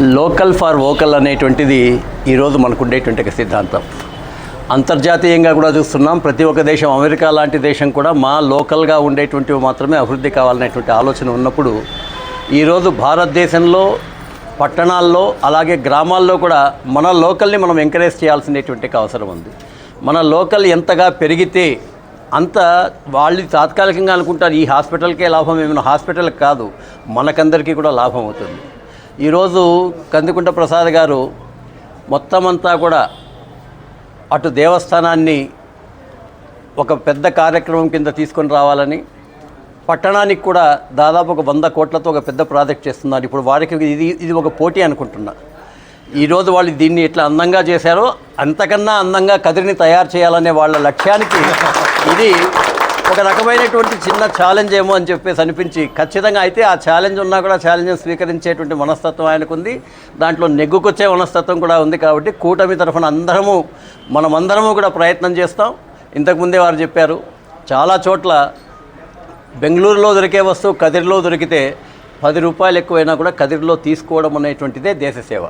Local for vocal అనేటువంటిది ఈరోజు మనకు ఉండేటువంటి ఒక సిద్ధాంతం. అంతర్జాతీయంగా కూడా చూస్తున్నాం. ప్రతి ఒక్క దేశం అమెరికా లాంటి దేశం కూడా మా లోకల్గా ఉండేటువంటివి మాత్రమే అభివృద్ధి కావాలనేటువంటి ఆలోచన ఉన్నప్పుడు ఈరోజు భారతదేశంలో పట్టణాల్లో అలాగే గ్రామాల్లో కూడా మన లోకల్ని మనం ఎంకరేజ్ చేయాల్సినటువంటి అవసరం ఉంది. మన లోకల్ ఎంతగా పెరిగితే అంత వాళ్ళు తాత్కాలికంగా అనుకుంటారు ఈ హాస్పిటల్కే లాభం ఏమైనా హాస్పిటల్ కాదు మనకందరికీ కూడా లాభం అవుతుంది. ఈరోజు కందికుంట ప్రసాద్ గారు మొత్తం అంతా కూడా అటు దేవస్థానాన్ని ఒక పెద్ద కార్యక్రమం కింద తీసుకొని రావాలని పట్టణానికి కూడా దాదాపు ఒక వంద కోట్లతో ఒక పెద్ద ప్రాజెక్ట్ చేస్తున్నారు. ఇప్పుడు వారికి ఇది ఇది ఒక పోటీ అనుకుంటున్నా. ఈరోజు వాళ్ళు దీన్ని ఎట్లా అందంగా చేశారో అంతకన్నా అందంగా కదిరిని తయారు చేయాలనే వాళ్ళ లక్ష్యానికి ఇది ఒక రకమైనటువంటి చిన్న ఛాలెంజ్ ఏమో అని చెప్పేసి అనిపించి ఖచ్చితంగా అయితే ఆ ఛాలెంజ్ ఉన్నా కూడా ఛాలెంజ్ స్వీకరించేటువంటి మనస్తత్వం ఆయనకుంది. దాంట్లో నెగ్గుకొచ్చే మనస్తత్వం కూడా ఉంది కాబట్టి కూటమి తరఫున అందరము మనమందరము కూడా ప్రయత్నం చేస్తాం. ఇంతకుముందే వారు చెప్పారు చాలా చోట్ల బెంగళూరులో దొరికే వస్తువు కదిరిలో దొరికితే పది రూపాయలు ఎక్కువైనా కూడా కదిరిలో తీసుకోవడం అనేటువంటిదే దేశ సేవ.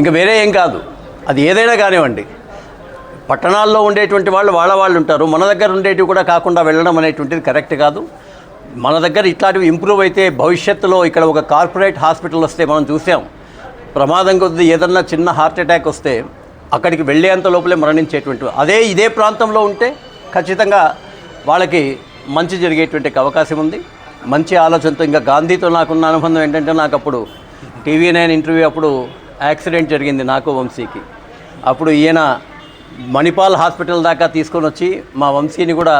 ఇంకా వేరే ఏం కాదు. అది ఏదైనా కానివ్వండి. పట్టణాల్లో ఉండేటువంటి వాళ్ళు వాళ్ళ వాళ్ళు ఉంటారు. మన దగ్గర ఉండేటివి కూడా కాకుండా వెళ్ళడం అనేటువంటిది కరెక్ట్ కాదు. మన దగ్గర ఇట్లాంటివి ఇంప్రూవ్ అయితే భవిష్యత్తులో ఇక్కడ ఒక కార్పొరేట్ హాస్పిటల్ వస్తే మనం చూసాం. ప్రమాదం కొద్ది ఏదన్నా చిన్న హార్ట్ అటాక్ వస్తే అక్కడికి వెళ్ళేంత లోపలే మరణించేటువంటి అదే ఇదే ప్రాంతంలో ఉంటే ఖచ్చితంగా వాళ్ళకి మంచి జరిగేటువంటి అవకాశం ఉంది. మంచి ఆలోచనతో ఇంకా గాంధీతో నాకున్న అనుబంధం ఏంటంటే నాకు అప్పుడు టీవీ నైన్ ఇంటర్వ్యూ అప్పుడు యాక్సిడెంట్ జరిగింది నాకు వంశీకి. అప్పుడు ఈయన మణిపాల్ హాస్పిటల్ దాకా తీసుకొని వచ్చి మా వంశీని కూడా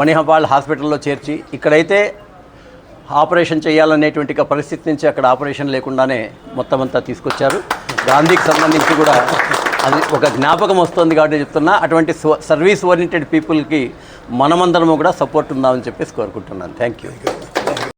మణిపాల్ హాస్పిటల్లో చేర్చి ఇక్కడైతే ఆపరేషన్ చేయాలనేటువంటి పరిస్థితి నుంచి అక్కడ ఆపరేషన్ లేకుండానే మొత్తం అంతా తీసుకొచ్చారు. గాంధీకి సంబంధించి కూడా అది ఒక జ్ఞాపకం వస్తుంది కాబట్టి చెప్తున్నా. అటువంటి సర్వీస్ ఓరియంటెడ్ పీపుల్కి మనమందరము కూడా సపోర్ట్ ఉందామని చెప్పేసి కోరుకుంటున్నాను. Thank you